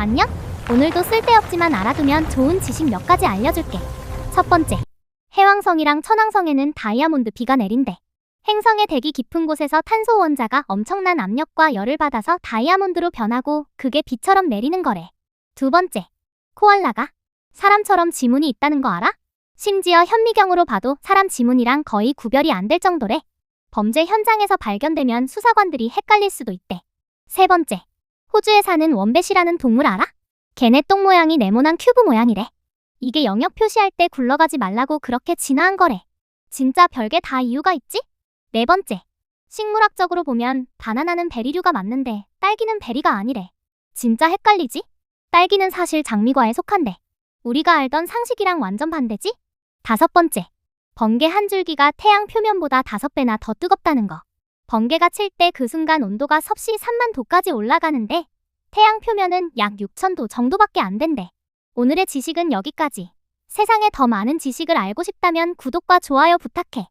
안녕? 오늘도 쓸데없지만 알아두면 좋은 지식 몇 가지 알려줄게. 첫 번째. 해왕성이랑 천왕성에는 다이아몬드 비가 내린대. 행성의 대기 깊은 곳에서 탄소 원자가 엄청난 압력과 열을 받아서 다이아몬드로 변하고 그게 비처럼 내리는 거래. 두 번째. 코알라가 사람처럼 지문이 있다는 거 알아? 심지어 현미경으로 봐도 사람 지문이랑 거의 구별이 안 될 정도래. 범죄 현장에서 발견되면 수사관들이 헷갈릴 수도 있대. 세 번째. 호주에 사는 원뱃이라는 동물 알아? 걔네 똥 모양이 네모난 큐브 모양이래. 이게 영역 표시할 때 굴러가지 말라고 그렇게 진화한 거래. 진짜 별게 다 이유가 있지? 네 번째. 식물학적으로 보면 바나나는 베리류가 맞는데 딸기는 베리가 아니래. 진짜 헷갈리지? 딸기는 사실 장미과에 속한데. 우리가 알던 상식이랑 완전 반대지? 다섯 번째. 번개 한 줄기가 태양 표면보다 다섯 배나 더 뜨겁다는 거. 번개가 칠 때 그 순간 온도가 섭씨 3만 도까지 올라가는데 태양 표면은 약 6천 도 정도밖에 안 된대. 오늘의 지식은 여기까지. 세상에 더 많은 지식을 알고 싶다면 구독과 좋아요 부탁해.